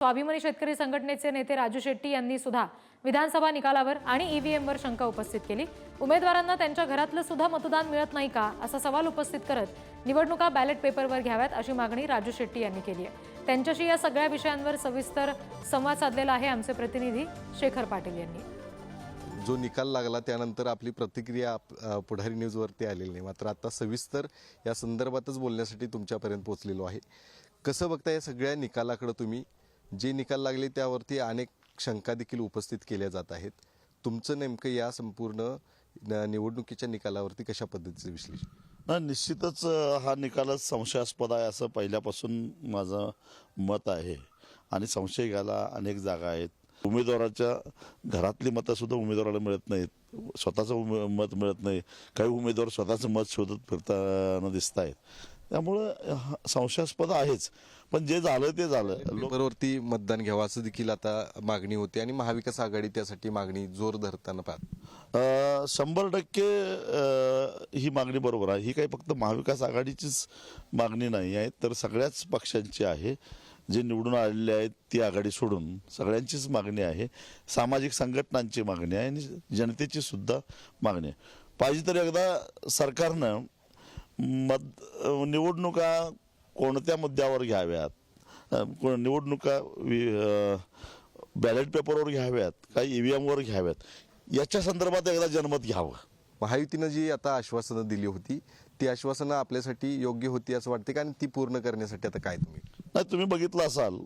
स्वाभिमानी शेतकरी संघटनेचे नेते राजू शेट्टी यांनी सुद्धा विधानसभा निकालावर आणि ईव्हीएमवर शंका उपस्थित केली. उमेदवारांना त्यांच्या घरातलं सुद्धा मतदान मिळत नाही का? असा सवाल उपस्थित करत निवडणुका बॅलेट पेपरवर घ्याव्यात अशी मागणी राजू शेट्टी यांनी केली आहे. त्यांच्याशी या सगळ्या विषयांवर सविस्तर संवाद साधलेला आहे आमचे प्रतिनिधी शेखर पाटील यांनी. जो निकाल लागला त्यानंतर आपली प्रतिक्रिया पुढारी न्यूजवरती आलेली नाही. मात्र आता सविस्तर या संदर्भातच बोलण्यासाठी तुमच्यापर्यंत पोहोचलेलो आहे. कसं बघता या सगळ्या निकालाकडं तुम्ही? जे निकाल लागले त्यावरती अनेक शंका देखील उपस्थित केल्या जात आहेत. तुमचं नेमकं या संपूर्ण निवडणुकीच्या निकालावरती कशा पद्धतीचं विश्लेषण? निश्चितच हा निकालच संशयास्पद आहे असं पहिल्यापासून माझं मत आहे. आणि संशय घ्यायला अनेक जागा आहेत. उमेदवाराच्या घरातली मतंसुद्धा उमेदवाराला मिळत नाहीत. स्वतःचं उमे मत मिळत नाही. काही उमेदवार स्वतःचं मत शोधत फिरताना दिसत आहेत त्यामुळं संशयास्पद आहेच. पण जे झालं ते झालं. पेपरवरती मतदान घ्यावं असं देखील आता मागणी होती आणि महाविकास आघाडी त्यासाठी मागणी जोर धरताना पाहत. शंभर टक्के ही मागणी बरोबर आहे. ही काही फक्त महाविकास आघाडीचीच मागणी नाही आहे तर सगळ्याच पक्षांची आहे. जे निवडून आलेले आहेत ती आघाडी सोडून सगळ्यांचीच मागणी आहे. सामाजिक संघटनांची मागणी आहे आणि जनतेची सुद्धा मागणी आहे. पाहिजे तर एकदा सरकारनं मत निवडणुका कोणत्या मुद्द्यावर घ्याव्यात? को- निवडणुका बॅलेट पेपरवर घ्याव्यात काही ईव्हीएमवर घ्याव्यात? याच्या संदर्भात एकदा जनमत घ्यावं. महायुतीनं जी आता आश्वासनं दिली होती ती आश्वासनं आपल्यासाठी योग्य होती असं वाटते का? आणि ती पूर्ण करण्यासाठी आता काय तुम्ही? नाही तुम्ही बघितलं असाल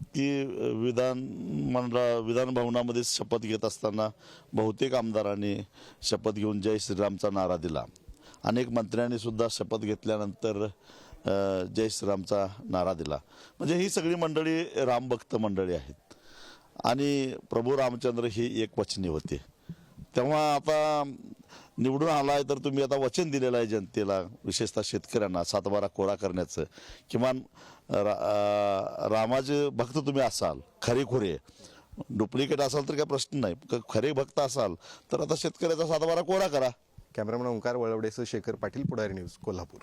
की विधान मंडळ विधान भवनामध्ये शपथ घेत असताना बहुतेक आमदारांनी शपथ घेऊन जय श्रीरामचा नारा दिला. अनेक मंत्र्यांनी सुद्धा शपथ घेतल्यानंतर जय श्रीरामचा नारा दिला. म्हणजे ही सगळी मंडळी रामभक्त मंडळी आहेत. आणि प्रभू रामचंद्र ही एक वचनी होते. तेव्हा आता निवडून आला आहे तर तुम्ही आता वचन दिलेलं आहे जनतेला विशेषतः शेतकऱ्यांना सातबारा कोरा करण्याचं. किमान रा, रामाचे भक्त तुम्ही असाल खरेखुरे डुप्लिकेट असाल तर काही प्रश्न नाही क- खरे भक्त असाल तर आता शेतकऱ्याचा सातबारा कोरा करा. कॅमेरामॅन ओंकार वळवडेसह शेखर पाटील पुढारी न्यूज कोल्हापूर.